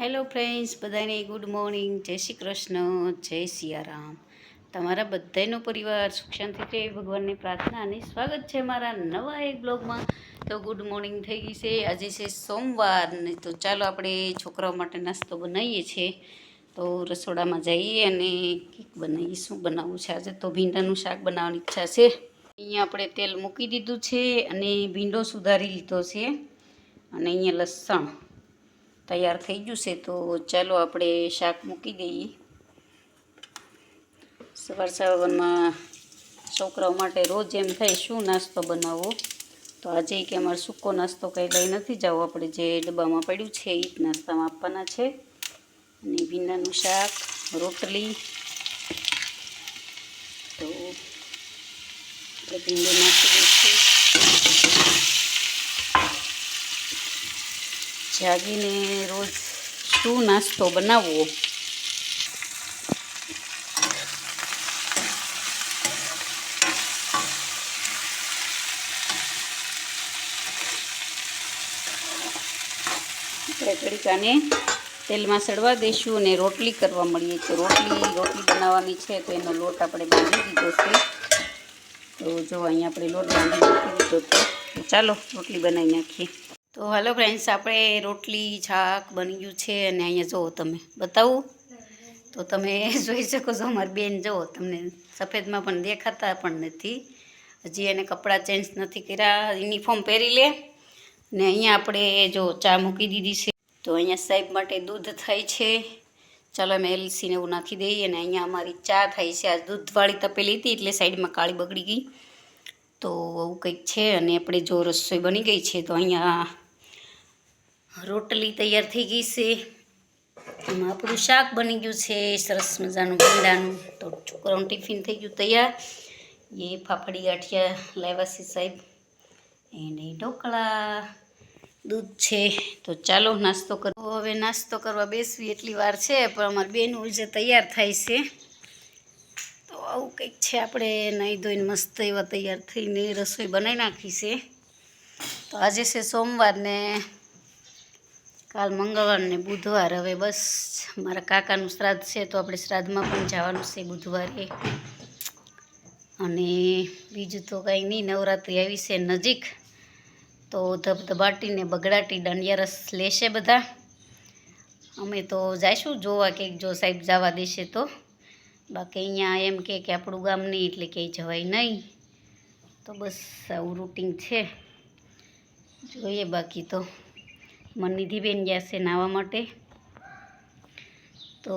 Hello friends બધાને good morning જય શ્રી કૃષ્ણ. જય સિયારામ. તમારા બધાનો પરિવાર સુખ શાંતિ છે. ભગવાનની પ્રાર્થના અને સ્વાગત છે મારા નવા એક બ્લોગમાં તો ગુડ મોર્નિંગ થઈ ગઈ છે. આજે છે સોમવાર ને તો ચાલો આપણે છોકરાઓ માટે નાસ્તો બનાવીએ છીએ. તો રસોડામાં જઈએ અને કેક બનાવીએ. શું બનાવવું છે આજે? તો ભીંડાનું શાક બનાવવાની ઈચ્છા છે. અહીંયા આપણે તેલ મૂકી દીધું છે અને ભીંડો સુધારી લીધો છે. અને અહીંયા લસણ તૈયાર થઈ ગયું છે, તો ચાલો આપણે શાક મૂકી દઈએ. સવાર સવારમાં છોકરાઓ માટે રોજ એમ થાય, શું નાસ્તો બનાવવો? તો આજે કે અમારે સૂકો નાસ્તો કંઈ લઈ નથી જવો, આપણે જે ડબ્બામાં પડ્યું છે એ જ નાસ્તામાં આપવાના છે. અને ભીંડાનું શાક, રોટલી. તો આપણે ભીંડો નાખી દઈશું. જાગીને રોજ શું નાસ્તો બનાવવો? તડકાને તેલમાં સડવા દઈશું અને રોટલી કરવા મળીએ છીએ. રોટલી રોટલી બનાવવાની છે તો એનો લોટ આપણે બાંધી દીધો છે. તો જો અહીંયા આપણે લોટ બાંધી દીધો તો ચાલો રોટલી બનાવી નાખીએ. તો હાલો ફ્રેન્ડ્સ આપણે રોટલી, શાક બની ગયું છે અને અહીંયા જુઓ તમે. બતાવું? તો તમે જોઈ શકો છો, અમારી બેન જુઓ, તમને સફેદમાં પણ દેખાતા પણ નથી. હજી એને કપડાં ચેન્જ નથી કર્યા યુનિફોર્મ પહેરી લે. ને અહીંયા આપણે જો ચા મૂકી દીધી છે. તો અહીંયા સાહેબ માટે દૂધ થાય છે. ચાલો અમે એલસીને એવું નાખી દઈએ અને અહીંયા અમારી ચા થાય છે. આ દૂધવાળી તપેલી હતી એટલે સાઈડમાં કાળી બગડી ગઈ. તો આવું કંઈક છે અને આપણે જો રસોઈ બની ગઈ છે, તો અહીંયા રોટલી તૈયાર થઈ ગઈ છે. એમાં આપણું શાક બની ગયું છે, સરસ મજાનું ભીંડાનું. તો છોકરાનું ટિફિન થઈ ગયું તૈયાર. એ ફાફડી ગાંઠિયા લાવ્યા છે સાહેબ. એને ઢોકળા, દૂધ છે. તો ચાલો નાસ્તો કરો હવે નાસ્તો કરવા બેસવી એટલી વાર છે, પણ અમારી બેન ઊર્જા તૈયાર થાય છે. તો આવું કંઈક છે આપણે નહીં ધોઈને મસ્ત એવા તૈયાર થઈને રસોઈ બનાવી નાખી છે. તો આજે છે સોમવાર ને કાલ મંગળવાર ને બુધવાર. હવે બસ મારા કાકાનું શ્રાદ્ધ છે તો આપણે શ્રાદ્ધમાં પણ જવાનું છે બુધવારે. અને બીજું તો કાંઈ નહીં, નવરાત્રિ આવી છે નજીક. તો ધબધબાટીને બગડાટી દાંડિયા રસ લેશે બધા. અમે તો જઈશું જોવા કે જો સાહેબ જવા દેશે તો. બાકી અહીંયા એમ કે કે આપણું ગામ નહીં એટલે ક્યાંય જવાય નહીં. તો બસ આવું રૂટિન છે. જોઈએ બાકી તો. મનનિધિબેન ગયા છે નાહવા માટે. તો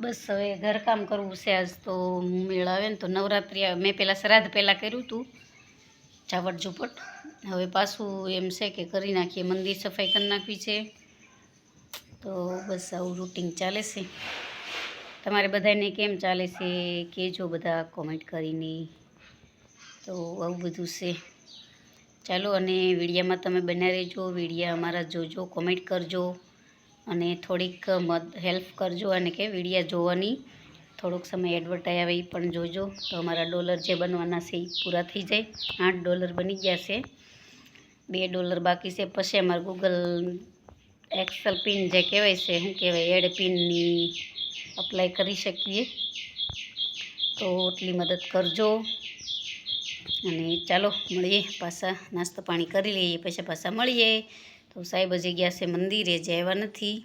બસ હવે ઘરકામ કરવું છે આજ તો મેળ આવે ને તો નવરાત્રિ. મેં પહેલાં શ્રાદ્ધ પહેલાં કર્યું હતું ઝાવટ ઝુપટ. હવે પાછું એમ છે કે કરી નાખીએ, મંદિર સફાઈ કરી નાખવી છે. તો બસ આવું રૂટિન ચાલે છે. તમારે બધાને કેમ ચાલે છે? કહેજો બધા કોમેન્ટ કરીને. તો આવું બધું છે. ચાલો અને વિડીયામાં તમે બન્યા રહેજો. વિડીયા અમારા જોજો કોમેન્ટ કરજો અને થોડીક મદ હેલ્પ કરજો અને કે વિડીયા જોવાની. થોડોક સમય એડવર્ટાઈ આવે પણ જોજો. તો અમારા ડોલર જે બનવાના છે એ પૂરા થઈ જાય. આઠ ડોલર બની ગયા છે. બે ડોલર બાકી છે. પછી અમારે ગૂગલ એક્સેલ પિન જે કહેવાય છે, શું કહેવાય, એડ પિનની અપ્લાય કરી શકીએ. તો એટલી મદદ કરજો. અને ચાલો મળીએ, પાછા નાસ્તો પાણી કરી લઈએ, પછી પાછા મળીએ. તો સાહેબ હજી ગયા છે મંદિરે જવા નથી.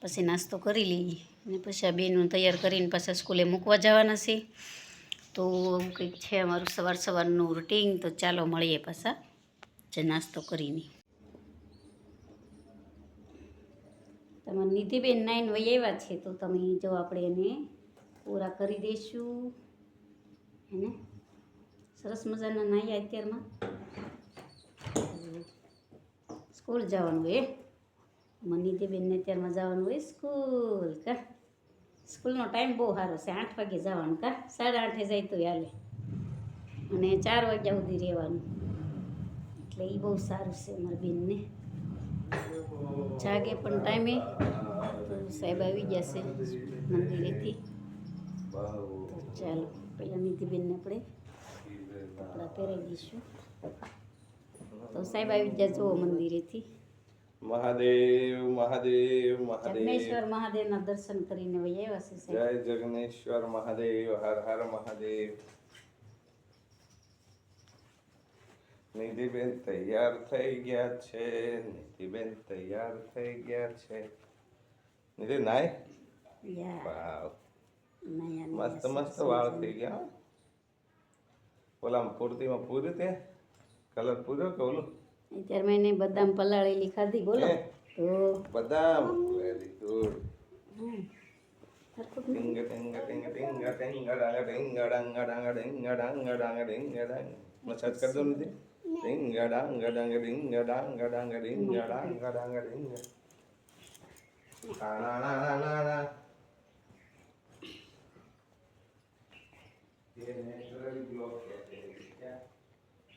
પછી નાસ્તો કરી લઈએ અને પછી આ બેનું તૈયાર કરીને પાછા સ્કૂલે મૂકવા જવાના છે. તો આવું કંઈક છે અમારું સવાર સવારનું રૂટિન, તો ચાલો મળીએ પાછા, જે નાસ્તો કરીને. તમારે નિધિબેન નાઈન વય આવ્યા છે, તો તમે જો આપણે એને પૂરા કરી દઈશું એને સરસ મજાના નાહ્યા અત્યારમાં. સ્કૂલ જવાનું હોય મનીદેબેનને અત્યારમાં જવાનું હોય સ્કૂલ, કા? સ્કૂલનો ટાઈમ બહુ સારો છે. આઠ વાગે જવાનું, કા? સાડા આઠે જાય તો હાલે. અને ચાર વાગ્યા સુધી રહેવાનું. એટલે એ બહુ સારું છે અમારા બેનને. જાગે પણ ટાઈમે. સાહેબ આવી છે મંદિરેથી. તો ચાલો પહેલાં નીતિબેનને આપણે કપડાં પહેરાવી દઈશું તો સાહેબ આવી ગયા જુઓ મંદિરેથી. મહાદેવ મહાદેવ મહાદેવ. જગનેશ્વર મહાદેવના દર્શન કરીને વહી આવ્યા છે સાહેબ. જય જગનેશ્વર મહાદેવ હર હર મહાદેવ. નિધિબેન તૈયાર થઈ ગયા છે નિધિબેન તૈયાર થઈ ગયા છે. નિધિ નાય? યા. વાવ. નયા મસ્ત મસ્ત વાળ થઈ ગયા હો. ઓલામાં પૂર્તિમાં પૂરી તે કલર પૂર્યો કે ઓલું અત્યારે મેં એને બદામ પલાળેલી ખાધી બોલો હે? તો બદામ વેરી ગુડ હમ. સરખું જ ટિંગ ટિંગ ટિંગ ટિંગ ટિંગ ડાંગ ટિંગ ડાંગ ડાંગ ટિંગ ડાંગ ડાંગ ટિંગ ડાંગ મસાજ કરી દો નથી ટિંગ ડાંગ ડાંગ ટિંગ ડાંગ ડાંગ ટિંગ ડાંગ ડાંગ ટિંગ ના ના ના ના ના ના ये नेचुरल ग्लो कहते हैं क्या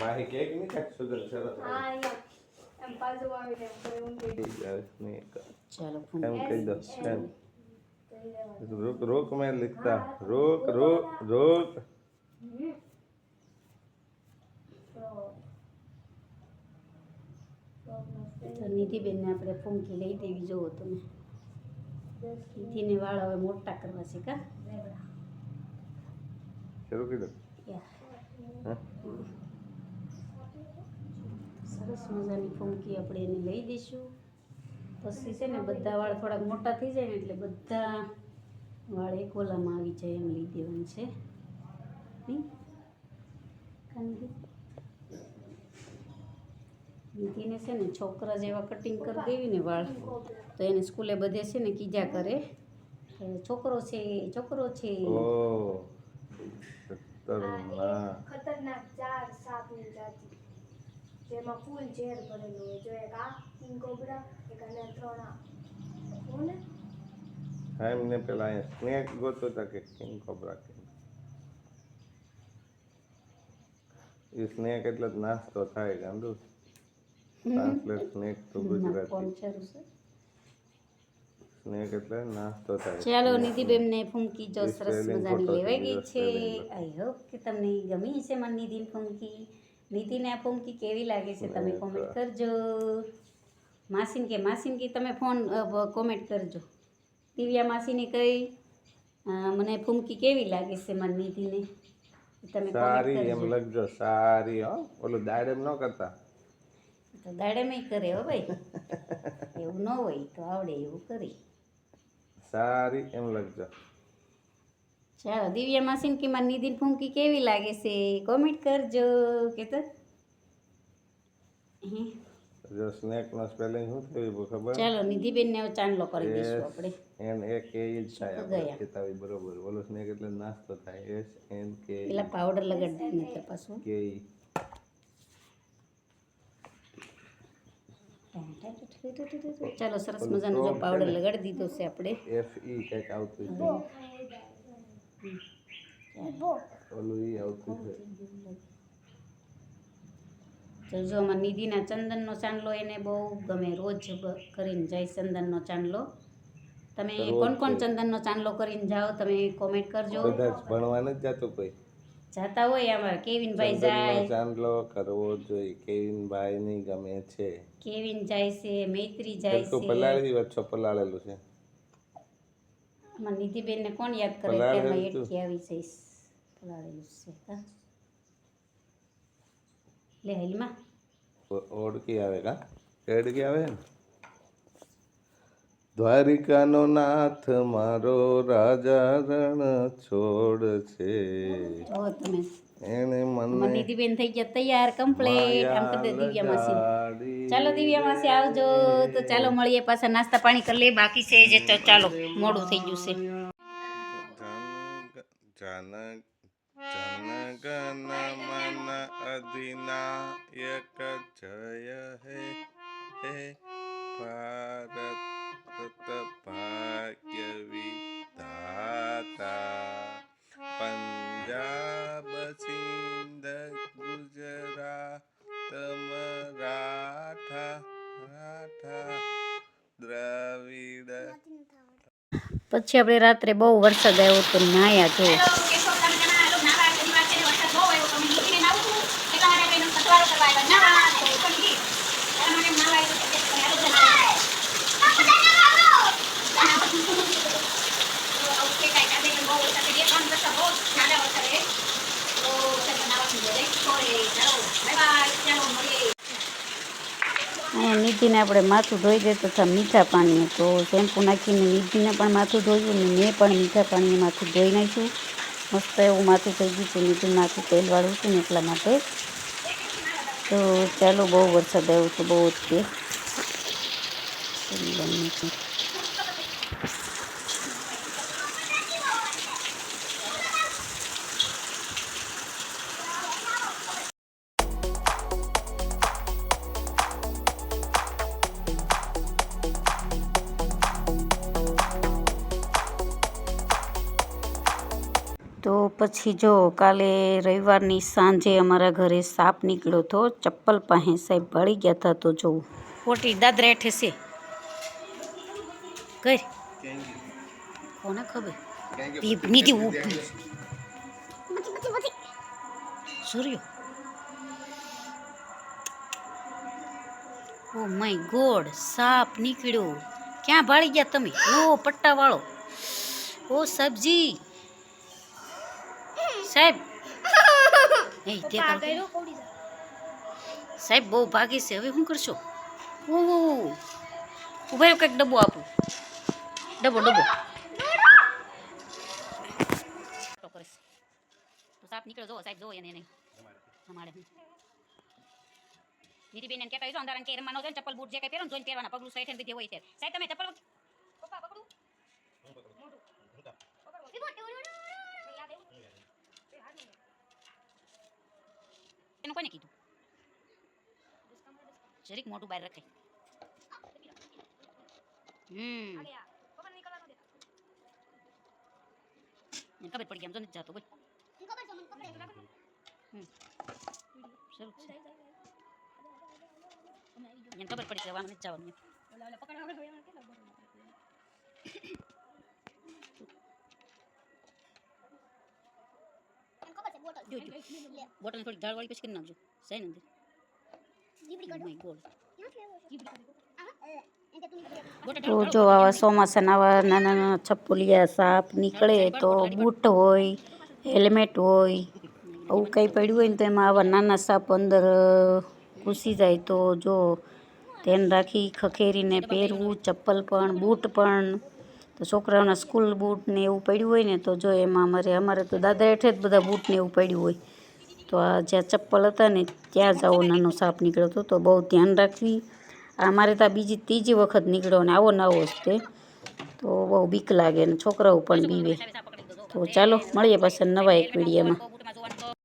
માહી કેકની કાંઈક સુધર છે હા એમ પાછું આવીને એમ કહી દો રોક રોક મેં લીખતા આપણે ફોન રોક લઈ દેવી જોવો તમે. નિધિને વાળ હવે મોટા કરવા છે કા? શરૂ દો. સરસ મજાની ફૂમકી આપણે એને લઈ દઈશું પછી છે ને બધા વાળ થોડાક મોટા થઈ જાય ને એટલે બધા વાળ એક ઓલામાં આવી જાય એમ લઈ દેવાનું છે. નીતિને છે ને છોકરા જેવા કટિંગ કરી દેવી ને વાળ. તો એને સ્કૂલે બધે છે ને કીજા કરે. છોકરો છે છોકરો છે. ખતરનાક ખતરનાક ચાર સાપની જાતિ જેમાં ફૂલ ઝેર ભરેલું હોય. જો એક આ કિંગ કોબરા એક અને ત્રણ આ. કોને હા એમને પેલા અહીંયા સ્નેક ગોતો હતા કે કિંગ કોબરા કિંગ એ સ્નેક એટલે જ નાસ્તો થાય ગાંધુ ટ્રાન્સલેટ સ્નેક તો કોણ ગુજરાતી. શરૂ છે સ્નેક એટલે નાસ્તો થાય ચાલો નિધિબેનને ફૂંકી જો સરસ Spelling મજાની photo લેવાઈ ગઈ video છે. Spelling આઈ હોપ કે તમને ગમી છે મારી નિધિની ફૂંકી. નિધિને આ ફૂંકી કેવી લાગે છે તમે કોમેન્ટ કરજો. માસીન કે માસીન કે તમે ફોન કોમેન્ટ કરજો. દિવ્યા માસીને કઈ મને ફૂમકી કેવી લાગે છે મારી નિધિને તમે સારી એમ લખજો સારી હો. ઓલું દાડેમ ન કરતા. તો દાડેમ કરે હો ભાઈ. એવું ન હોય તો આવડે એવું કરી. સારી એમ લખજો ચાલો દિવ્યા માસીન કે મારી નિધિન ફૂંકી કેવી લાગે છે? કોમેન્ટ કરજો કે તો. હે. જો સ્નેક નો સ્પેલિંગ શું થયું એ ખબર? ચાલો નિધિબેનને હવે ચાંદલો કરી દઈશું એસ આપણે એન એ કે જ થાય શું આપણે ગયા? ચેતાવી બરોબર. ઓલો સ્નેક એટલે નાસ્તો થાય. એસ એન કે પેલા પાવડર લગાડી દે ને પાછું. કે ચાલો સરસ મજાનો જો પાવડર લગાડી દીધો છે આપણે. એફ ઈ કંઈક આવતું છે ઓલું ઈ આવતું છે તો જો અમારા નિધિના ચંદનનો ચાંદલો એને બહુ ગમે રોજ કરીને જાય ચંદનનો ચાંદલો. તમે કોણ કોણ ચંદનનો ચાંદલો કરીને જાઓ તમે કોમેન્ટ કરજો. બધા જ ભણવા કોઈ. જાતા હોય અમાર કેવિનભાઈ જાય. ચાંદલો કરવો જોઈએ કેવિનભાઈ ની ગમે છે. કેવિન જાય છે મૈત્રી જાય તો છે. પલાળી વચ્ચો પલાળેલું છે. અમારા નિધિબેનને કોણ યાદ કરે કે તું. એટથી આવી જઈશ. પલાળેલું છે હા. લે હેલમાં. ઓડકી આવે કા? એડકી આવે ને? દ્વારિકાનો નાથ મારો રાજા રણ છોડ છે. એને મને નિધિબેન થઈ ગયા તૈયાર કમ્પ્લીટ આમ કરી દે દિવ્યા માસી. ચાલો દિવ્યા માસી આવજો. તો ચાલો મળીએ પાછા, નાસ્તા પાણી કરી લઈએ. બાકી છે જે ચાલો, મોડું થઈ ગયું છે. જન જનગણ અધિનાયક જય હે હે. ભારત ભાગ્ય વિધાતા પંજાબ, સિંધ ગુજરાત પછી આપણે રાત્રે બહુ વરસાદ આવ્યો તો નાયા જો અહીંયા નિધિને આપણે માથું ધોઈ દે તથા મીઠા પાણીએ. તો શેમ્પુ નાખીને નિધિને પણ માથું ધોયું ને મેં પણ મીઠા પાણીએ માથું ધોઈ નાખ્યું. મસ્ત એવું માથું થઈ ગયું હતું નિધિનું માથું તેલવાળું હતું ને એટલા માટે. તો ચાલો બહુ વરસાદ આવ્યો તો બહુ જ તે પછી જો કાલે રવિવારની સાંજે અમારા ઘરે સાપ નીકળ્યો હતો ચપ્પલ પાસે સાહેબ ભળી ગયા હતા તો જો ખોટી દાદરા હેઠે છે કઈ? કોને ખબર? ભીપ નીતિ ઊભી સૂર્યો. ઓ માય ગોડ, સાપ નીકળ્યો. ક્યાં ભાળી ગયા તમે? ઓ પટ્ટાવાળો. ઓ સબ્જી સાહેબ. એ તે સાહેબ બહુ ભાગી છે. હવે શું કરશો? ઓહો ઊભા કંઈક ડબ્બો આપું. ડબ્બો ડબ્બો. સાપ નીકળ્યો જો સાહેબ જો એને અમારે. નીતિબેન એને કહેતા હોય અંધારાને કે રમવાનો છે ચપ્પલ બૂટ જે કઈ પહેરો ને જોઈને પહેરવાના. પગલું સાઈઠ ને હોય ત્યારે સાહેબ તમે ચપ્પલ એનું કોને કીધું જરીક મોટું બહાર રખાય હમ એને ખબર પડી ગઈ આમ તો નથી જાતો બોલ હમ. શરૂ જ છે. એને ખબર પડી કે હવે આમ નથી જવાનું જો જો. બોટલ થોડી દાળ વાળી પછી કરી નાખજો. સહી અંદર. તો જો આવા ચોમાસાના આવા નાના નાના છપોલિયા સાપ નીકળે તો બૂટ હોય હેલ્મેટ હોય આવું કંઈ પડ્યું હોય ને તો એમાં આવા નાના સાપ અંદર ઘૂસી જાય તો જો ધ્યાન રાખી ખખેરીને પહેરવું ચપ્પલ પણ બૂટ પણ. તો છોકરાઓના સ્કૂલ બૂટ ને એવું પડ્યું હોય ને તો જો એમાં અમારે અમારે તો દાદા હેઠે જ બધા બૂટ ને એવું પડ્યું હોય. તો આ જ્યાં ચપ્પલ હતા ને ત્યાં જ આવો નાનો સાપ નીકળ્યો હતો. તો બહુ ધ્યાન રાખવી. આ મારે તો બીજી ત્રીજી વખત નીકળ્યો ને આવો નવો જ તે. તો બહુ બીક લાગે ને છોકરાઓ પણ બીવે. તો ચાલો, મળીએ પાછા નવા એક વિડીયોમાં.